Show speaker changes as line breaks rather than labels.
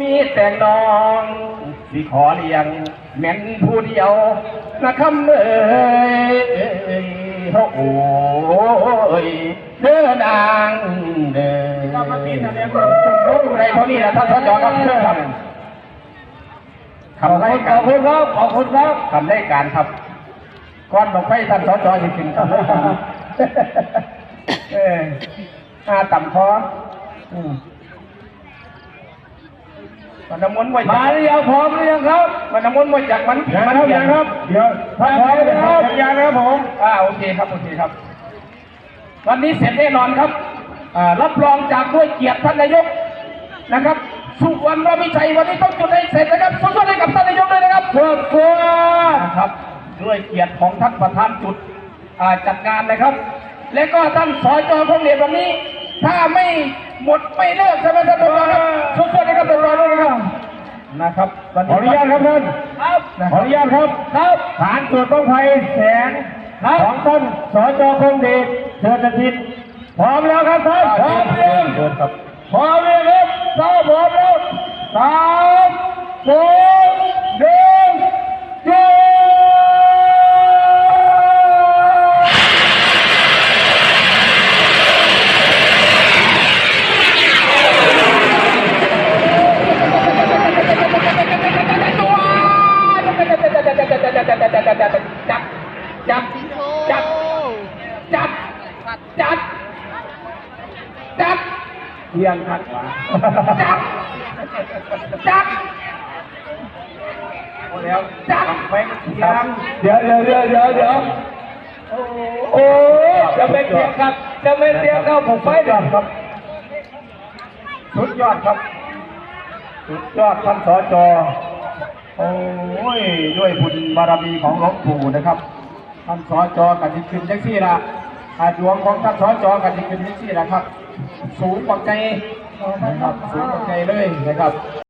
มีแต่น้องสิขอเลี้ยงแม่นผู้เดียวนะคำเอ้ยโอ้ยเด้อนางเด้อเรามาปีนอะไรไรเท่านี้นะท่านสจครับเชิญครับคำได้การขอบคุณครับขอบคุณครับคำได้การครับก้อนดอกไฟท่านสจสิถึงคำได้การเอออาต่ำคออืม มันน้ำมนต์ไว้มาหรือยังพร้อมหรือยังครับมันน้ำมนต์ไว้จากมันมันยังครับ เดี๋ยวถ้าพร้อมนะครับยังครับผมอ่าโอเคครับโอเคครับ วันนี้เสร็จแน่นอนครับอ่ารับรองจากด้วยเกียรติท่านนายกนะครับ สุวรรณวิชัยวันนี้ต้องจุดให้เสร็จนะครับสุดยอดให้กับท่านนายกเลยนะครับเพื่อเพื่อนะครับด้วยเกียรติของท่านประธานจุดอ่าจัดงานนะครับ และก็ท่านสจพงเดชวันนี้ ถ้าไม่หมดไม่เลิกใช่ไหมท่านประธานครับ นะครับวัน
ขออนุญาตครับท่าน
ครับ
ขออนุญาตครับ
ครับ
ฐานตรวจต้องไฟแสงของท่านสจคงเดชเชิญทิตพร้อมแล้วครับท่านพร้อมหรือยัง
เดินครับ
พร้อมหรือยังครับถ้าพร้อมแล้วสามสอง เที่ยงขัดขวา
จับจับ
หมดแล้ว
จับ
ไปเที่ยงเดี๋ยวเดี๋ยวเดี๋ยวเดี๋ยวเดี๋ยว
โอ้จะเป็นเทียงครับ จะเป็นเทียงครับผมไปเดี๋ยวครับ
สุดยอดครับ สุดยอดท่านสจโอ้ยด้วยบุญบารมีของหลวงปู่นะครับท่านสจกันที่ขึ้นแท็กซี่ละอาดวงของท่านสจกันที่ขึ้นแท็กซี่ละครับ สูงกว่าใจนะครับสูงกว่าไกลเลยนะครับ